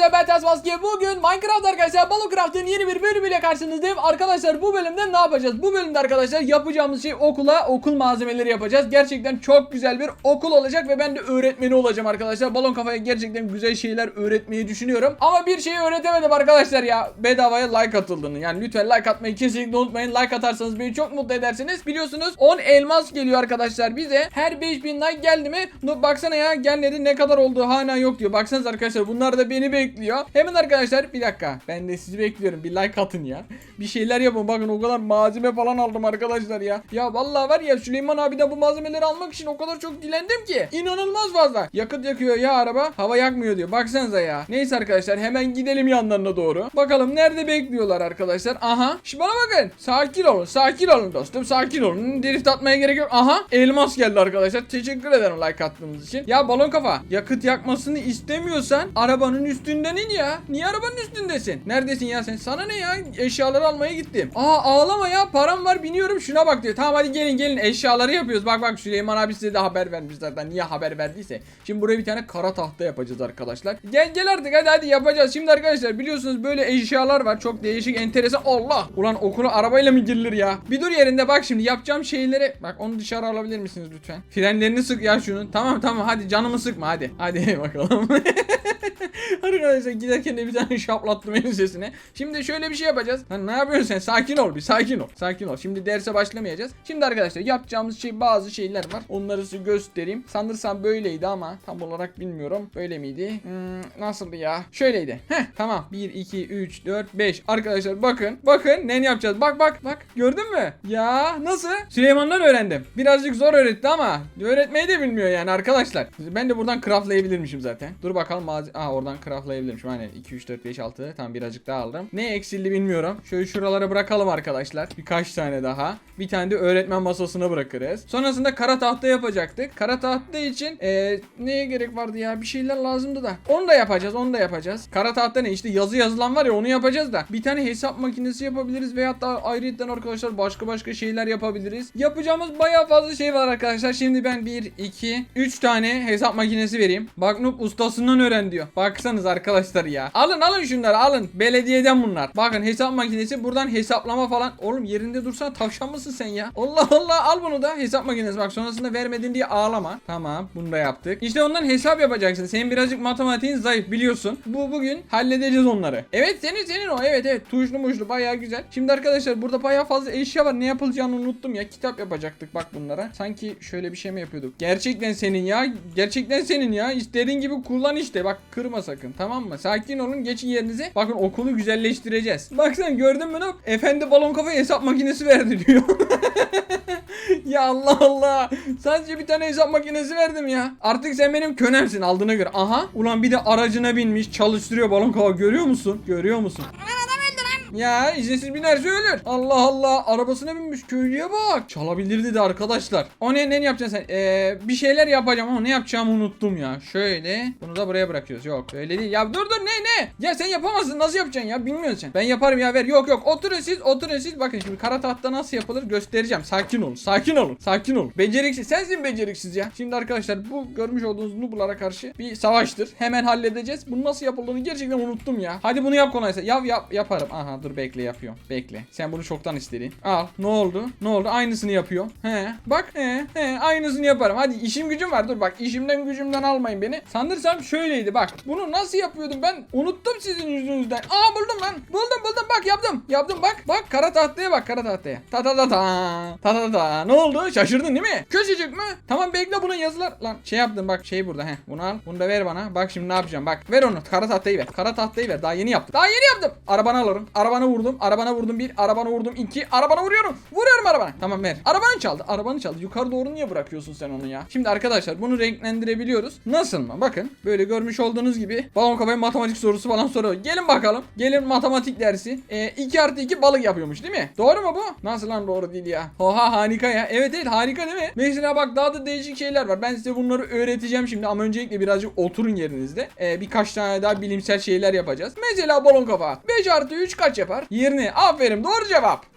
arkadaşlar ben Ters Maske. Bugün Minecraft arkadaşlar Balocraft'ın yeni bir bölümüyle karşınızdayım. Arkadaşlar bu bölümde ne yapacağız? Bu bölümde arkadaşlar yapacağımız şey okula okul malzemeleri yapacağız. Gerçekten çok güzel bir okul olacak ve ben de öğretmeni olacağım arkadaşlar. Balon kafaya gerçekten güzel şeyler öğretmeyi düşünüyorum. Ama bir şeyi öğretemedim arkadaşlar ya. Bedavaya like atıldığını. Yani lütfen like atmayı kesinlikle unutmayın. Like atarsanız beni çok mutlu edersiniz. Biliyorsunuz 10 elmas geliyor arkadaşlar bize. Her 5000 like geldi mi? Baksana ya gelmedi ne kadar oldu hala yok diyor. Baksanız arkadaşlar bunlar da beni bekliyor. Hemen arkadaşlar bir dakika. Ben de sizi bekliyorum. Bir like atın ya. Bir şeyler yapın. Bakın o kadar malzeme falan aldım arkadaşlar ya. Ya vallahi var ya Süleyman abiden bu malzemeleri almak için o kadar çok dilendim ki. İnanılmaz fazla. Yakıt yakıyor ya araba. Hava yakmıyor diyor. Baksanıza ya. Neyse arkadaşlar hemen gidelim yanlarına doğru. Bakalım nerede bekliyorlar arkadaşlar. Aha. Şimdi bana bakın. Sakin olun. Sakin olun dostum. Sakin olun. Drift atmaya gerek yok. Aha. Elmas geldi arkadaşlar. Teşekkür ederim like attığınız için. Ya balon kafa. Yakıt yakmasını istemiyorsan arabanın üstünden in ya. Niye arabanın üstündesin? Neredesin ya sen? Sana ne ya? Eşyaları almaya gittim. Aa ağlama ya. Param var biniyorum şuna bak diyor. Tamam hadi gelin gelin eşyaları yapıyoruz. Bak bak Süleyman abi size de haber vermiş zaten. Niye haber verdiyse. Şimdi buraya bir tane kara tahta yapacağız arkadaşlar. Gel gel artık hadi hadi yapacağız. Şimdi arkadaşlar biliyorsunuz böyle eşyalar var. Çok değişik enteresan. Allah! Ulan okula arabayla mı girilir ya? Bir dur yerinde bak şimdi yapacağım şeyleri. Bak onu dışarı alabilir misiniz lütfen? Frenlerini sık ya şunun. Tamam tamam hadi canımı sıkma hadi. Hadi bakalım. Arkadaşlar giderken de bir tane şaplattım ensesine. Şimdi şöyle bir şey yapacağız. Lan ne yapıyorsun sen? Sakin ol bir sakin ol. Sakin ol. Şimdi derse başlamayacağız. Şimdi arkadaşlar yapacağımız şey bazı şeyler var. Onları size göstereyim. Sanırsam böyleydi ama tam olarak bilmiyorum. Böyle miydi? Hmm, nasıldı ya? Şöyleydi. Heh tamam. 1, 2, 3, 4, 5. Arkadaşlar bakın. Bakın ne yapacağız? Bak bak bak. Gördün mü? Ya nasıl? Süleyman'dan öğrendim. Birazcık zor öğretti ama öğretmeyi de bilmiyor yani arkadaşlar. Ben de buradan craftlayabilirmişim zaten. Dur bakalım malzeme. Aa oradan craftlayabilirmişim. Aynen 2 3 4 5 6. Tamam birazcık daha aldım. Ne eksildi bilmiyorum. Şöyle şuralara bırakalım arkadaşlar. Birkaç tane daha. Bir tane de öğretmen masasına bırakırız. Sonrasında kara tahta yapacaktık. Kara tahta için eee neye gerek vardı ya? Bir şeyler lazımdı da. Onu da yapacağız. Onu da yapacağız. Kara tahta ne? İşte yazı yazılan var ya onu yapacağız da. Bir tane hesap makinesi yapabiliriz veyahut da ayrıyetten arkadaşlar başka başka şeyler yapabiliriz. Yapacağımız bayağı fazla şey var arkadaşlar. Şimdi ben 1 2 3 tane hesap makinesi vereyim. Bak Noob ustasından öğren diyor. Baksanız arkadaşlar ya. Alın alın şunları alın. Belediyeden bunlar. Bakın hesap makinesi buradan hesaplama falan. Oğlum yerinde dursan tavşan mısın sen ya? Allah Allah al bunu da hesap makinesi. Bak sonrasında vermedin diye ağlama. Tamam bunu da yaptık. İşte ondan hesap yapacaksın. Senin birazcık matematiğin zayıf biliyorsun. Bu bugün halledeceğiz onları. Evet senin senin o. Evet evet. Tuşlu muşlu bayağı güzel. Şimdi arkadaşlar burada bayağı fazla eşya var. Ne yapılacağını unuttum ya. Kitap yapacaktık bak bunlara. Sanki şöyle bir şey mi yapıyorduk? Gerçekten senin ya. Gerçekten senin ya. İstediğin gibi kullan işte. Bak kırma sakın. Tamam mı? Sakin olun. Geçin yerinize. Bakın okulu güzelleştireceğiz. Bak sen gördün mü ne? Efendi balon kafa hesap makinesi verdi diyor. ya Allah Allah. Sadece bir tane hesap makinesi verdim ya. Artık sen benim könemsin aldığına göre. Aha. Ulan bir de aracına binmiş çalıştırıyor balon kafa. Görüyor musun? Görüyor musun? Ya izinsiz binerse ölür. Allah Allah arabasına binmiş köylüye bak. Çalabilirdi de arkadaşlar. O ne ne yapacaksın sen? Ee, bir şeyler yapacağım ama ne yapacağımı unuttum ya. Şöyle bunu da buraya bırakıyoruz. Yok öyle değil. Ya dur dur ne ne? Ya sen yapamazsın nasıl yapacaksın ya bilmiyorsun sen. Ben yaparım ya ver. Yok yok oturun siz oturun siz. Bakın şimdi kara tahta nasıl yapılır göstereceğim. Sakin olun sakin olun sakin olun. Beceriksiz sensin beceriksiz ya. Şimdi arkadaşlar bu görmüş olduğunuz nublara karşı bir savaştır. Hemen halledeceğiz. Bunu nasıl yapıldığını gerçekten unuttum ya. Hadi bunu yap kolaysa. Yap yap yaparım. Aha dur bekle yapıyorum. Bekle. Sen bunu çoktan istedin. Al. Ne oldu? Ne oldu? Aynısını yapıyor. He. Bak. He. He. Aynısını yaparım. Hadi işim gücüm var. Dur bak. işimden gücümden almayın beni. Sanırsam şöyleydi. Bak. Bunu nasıl yapıyordum ben? Unuttum sizin yüzünüzden. Aa buldum lan. Buldum buldum. Bak yaptım. Yaptım bak. Bak kara tahtaya bak. Kara tahtaya. Ta ta ta ta. Ta ta ta. Ne oldu? Şaşırdın değil mi? Küçücük mü? Tamam bekle bunun yazılar. Lan şey yaptım bak şey burada. He. Bunu al. Bunu da ver bana. Bak şimdi ne yapacağım? Bak. Ver onu. Kara tahtayı ver. Kara tahtayı ver. Daha yeni yaptım. Daha yeni yaptım. Arabanı alırım. Arabanı vurdum. Arabana vurdum bir. Arabana vurdum iki. Arabana vuruyorum. Vuruyorum arabana. Tamam ver. Arabanı çaldı. Arabanı çaldı. Yukarı doğru niye bırakıyorsun sen onu ya? Şimdi arkadaşlar bunu renklendirebiliyoruz. Nasıl mı? Bakın. Böyle görmüş olduğunuz gibi balon kafaya matematik sorusu falan soruyor. Gelin bakalım. Gelin matematik dersi. E, 2 artı 2 balık yapıyormuş değil mi? Doğru mu bu? Nasıl lan doğru değil ya? Oha harika ya. Evet evet harika değil mi? Mesela bak daha da değişik şeyler var. Ben size bunları öğreteceğim şimdi ama öncelikle birazcık oturun yerinizde. E, birkaç tane daha bilimsel şeyler yapacağız. Mesela balon kafa. 5 artı 3 kaç yapar? 20. Aferin doğru cevap.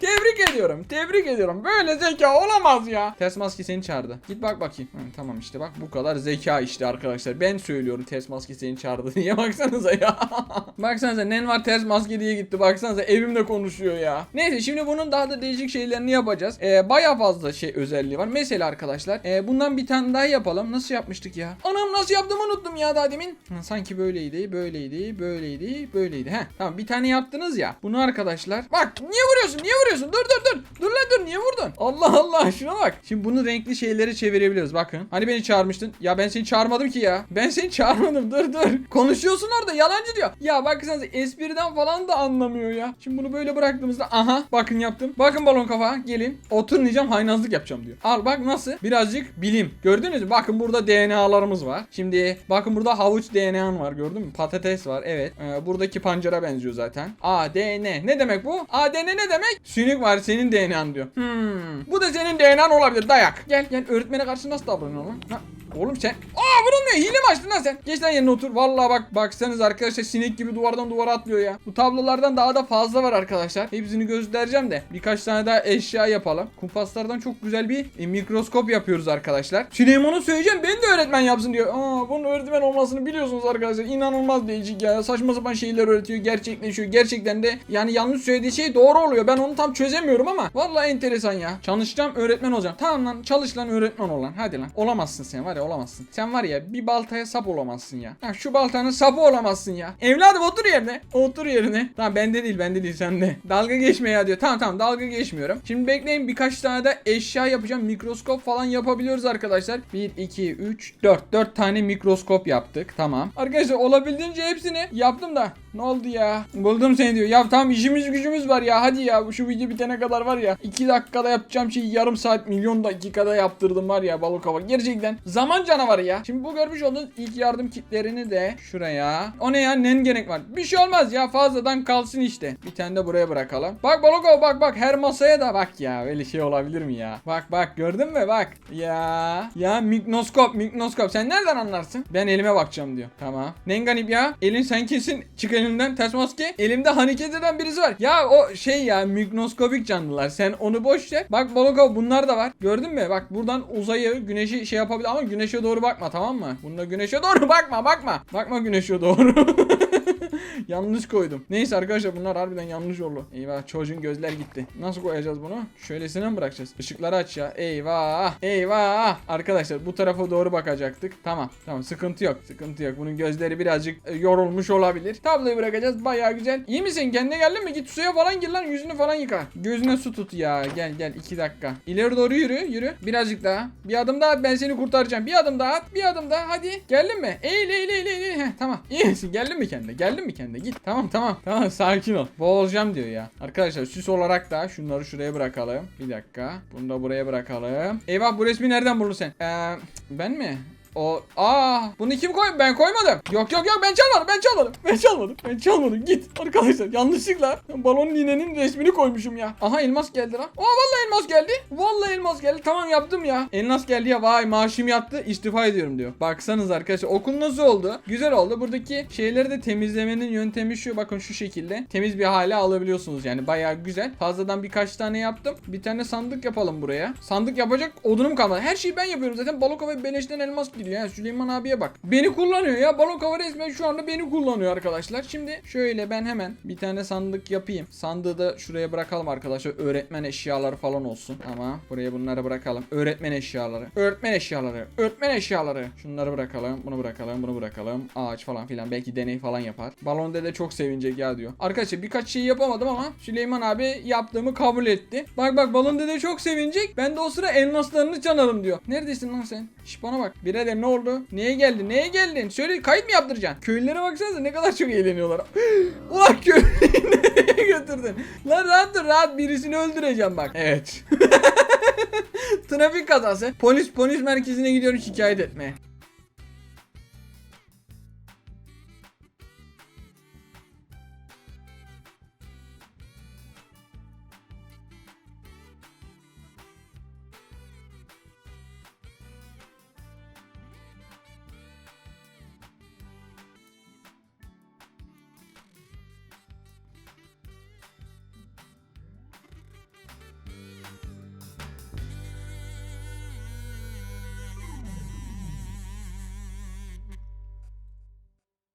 Tebrik ediyorum. Tebrik ediyorum. Böyle zeka olamaz ya. Ters maske seni çağırdı. Git bak bakayım. Hı, tamam işte bak bu kadar zeka işte arkadaşlar. Ben söylüyorum ters maske seni çağırdı diye. Baksanıza ya. baksanıza nen var ters maske diye gitti. Baksanıza evimle konuşuyor ya. Neyse şimdi bunun daha da değişik şeylerini yapacağız. Ee, Baya fazla şey özelliği var. Mesela arkadaşlar e, bundan bir tane daha yapalım. Nasıl yapmıştık ya? Anam nasıl yaptığımı unuttum ya daha demin. Hı, sanki böyleydi, böyleydi, böyleydi, böyleydi. Heh tamam bir tane yaptınız ya. Bunu arkadaşlar. Bak niye vuruyorsun? Niye vuruyorsun? Dur dur dur. Dur lan dur niye vurdun? Allah Allah şuna bak. Şimdi bunu renkli şeyleri çevirebiliyoruz bakın. Hani beni çağırmıştın? Ya ben seni çağırmadım ki ya. Ben seni çağırmadım dur dur. Konuşuyorsun orada yalancı diyor. Ya baksanıza espriden falan da anlamıyor ya. Şimdi bunu böyle bıraktığımızda aha bakın yaptım. Bakın balon kafa gelin. Oturun diyeceğim haynazlık yapacağım diyor. Al bak nasıl? Birazcık bilim. Gördünüz mü? Bakın burada DNA'larımız var. Şimdi bakın burada havuç DNA'n var gördün mü? Patates var evet. Ee, buradaki pancara benziyor zaten. ADN. Ne demek bu? ADN ne demek? Sünük var senin DNA'n diyor. Hmm. Bu da senin DNA'n olabilir dayak. Gel gel öğretmene karşı nasıl davranıyorsun lan? Ha, Oğlum sen Aa vurulmuyor hile mi açtın lan sen? Geç lan yerine otur. Vallahi bak baksanız arkadaşlar sinek gibi duvardan duvara atlıyor ya. Bu tablolardan daha da fazla var arkadaşlar. Hepsini göstereceğim de. Birkaç tane daha eşya yapalım. Kumpaslardan çok güzel bir e, mikroskop yapıyoruz arkadaşlar. Süleyman'a söyleyeceğim beni de öğretmen yapsın diyor. Aa bunun öğretmen olmasını biliyorsunuz arkadaşlar. İnanılmaz değişik ya. Saçma sapan şeyler öğretiyor gerçekleşiyor. Gerçekten de yani yanlış söylediği şey doğru oluyor. Ben onu tam çözemiyorum ama Vallahi enteresan ya. Çalışacağım öğretmen olacağım. Tamam lan çalış lan öğretmen ol lan. Hadi lan. Olamazsın sen var ya olamazsın. Sen var ya bir baltaya sap olamazsın ya. Ha, Şu baltanın sapı olamazsın ya. Evladım otur yerine. Otur yerine. Tamam bende değil bende değil sende. Dalga geçme ya diyor. Tamam tamam dalga geçmiyorum. Şimdi bekleyin birkaç tane de eşya yapacağım. Mikroskop falan yapabiliyoruz arkadaşlar. 1 2 3 4 4 tane mikroskop yaptık. Tamam. Arkadaşlar olabildiğince hepsini yaptım da Ne oldu ya? Buldum seni diyor. Ya tamam işimiz gücümüz var ya. Hadi ya şu video bitene kadar var ya. 2 dakikada yapacağım şeyi yarım saat milyon dakikada yaptırdım var ya balık hava. Gerçekten zaman canavarı ya. Şimdi bu görmüş olduğunuz ilk yardım kitlerini de şuraya. O ne ya? Nen gerek var. Bir şey olmaz ya fazladan kalsın işte. Bir tane de buraya bırakalım. Bak balık hava bak bak. Her masaya da bak ya. Öyle şey olabilir mi ya? Bak bak. Gördün mü? Bak. Ya. Ya mikroskop mikroskop sen nereden anlarsın? Ben elime bakacağım diyor. Tamam. Nenganip ya. Elin sen kesin çık elimden ters maske Elimde hareket eden birisi var Ya o şey ya mikroskopik canlılar Sen onu boş ver Bak hava bunlar da var Gördün mü bak buradan uzayı güneşi şey yapabilir ama güneşe doğru bakma tamam mı Bunda güneşe doğru bakma bakma Bakma güneşe doğru yanlış koydum. Neyse arkadaşlar bunlar harbiden yanlış oldu. Eyvah çocuğun gözler gitti. Nasıl koyacağız bunu? Şöylesine mi bırakacağız? Işıkları aç ya. Eyvah. Eyvah. Arkadaşlar bu tarafa doğru bakacaktık. Tamam. Tamam sıkıntı yok. Sıkıntı yok. Bunun gözleri birazcık e, yorulmuş olabilir. Tabloyu bırakacağız. Bayağı güzel. İyi misin? Kendine geldin mi? Git suya falan gir lan. Yüzünü falan yıka. Gözüne su tut ya. Gel gel. iki dakika. İleri doğru yürü. Yürü. Birazcık daha. Bir adım daha. Ben seni kurtaracağım. Bir adım daha. Bir adım daha. Hadi. Geldin mi? Eğil eğil eğil eğil. Heh, tamam. İyi misin? Geldin mi kendine? Geldin mi kendine? Git. Tamam tamam. Tamam sakin ol. Boğulacağım diyor ya. Arkadaşlar süs olarak da şunları şuraya bırakalım. Bir dakika. Bunu da buraya bırakalım. Eyvah bu resmi nereden buldun sen? Ee, ben mi? O aa bunu kim koy ben koymadım. Yok yok yok ben çalmadım ben çalmadım. Ben çalmadım. Ben çalmadım. Git arkadaşlar yanlışlıkla balon ninenin resmini koymuşum ya. Aha elmas geldi lan. Aa vallahi elmas geldi. Vallahi elmas geldi. Tamam yaptım ya. Elmas geldi ya vay maaşım yattı istifa ediyorum diyor. Baksanız arkadaşlar okul nasıl oldu? Güzel oldu. Buradaki şeyleri de temizlemenin yöntemi şu. Bakın şu şekilde. Temiz bir hale alabiliyorsunuz yani bayağı güzel. Fazladan birkaç tane yaptım. Bir tane sandık yapalım buraya. Sandık yapacak odunum kalmadı. Her şeyi ben yapıyorum zaten. Balık ve beleşten elmas geliyor ya. Süleyman abiye bak. Beni kullanıyor ya. Balık hava resmen şu anda beni kullanıyor arkadaşlar. Şimdi şöyle ben hemen bir tane sandık yapayım. Sandığı da şuraya bırakalım arkadaşlar. Öğretmen eşyaları falan olsun. Ama buraya bunları bırakalım. Öğretmen eşyaları. Öğretmen eşyaları. Öğretmen eşyaları. Şunları bırakalım. Bunu bırakalım. Bunu bırakalım. Ağaç falan filan. Belki deney falan yapar. Balon dede çok sevinecek ya diyor. Arkadaşlar birkaç şey yapamadım ama Süleyman abi yaptığımı kabul etti. Bak bak balon dede çok sevinecek. Ben de o sıra elmaslarını çalarım diyor. Neredesin lan sen? Şş bana bak. Birader ne oldu? Neye geldin? Neye geldin? Söyle kayıt mı yaptıracaksın? Köylülere baksanıza ne kadar çok eğleniyorlar. Ulan köylüyü nereye götürdün? Lan rahat dur rahat birisini öldüreceğim bak. Evet. Trafik kazası. Polis polis merkezine gidiyorum şikayet etmeye.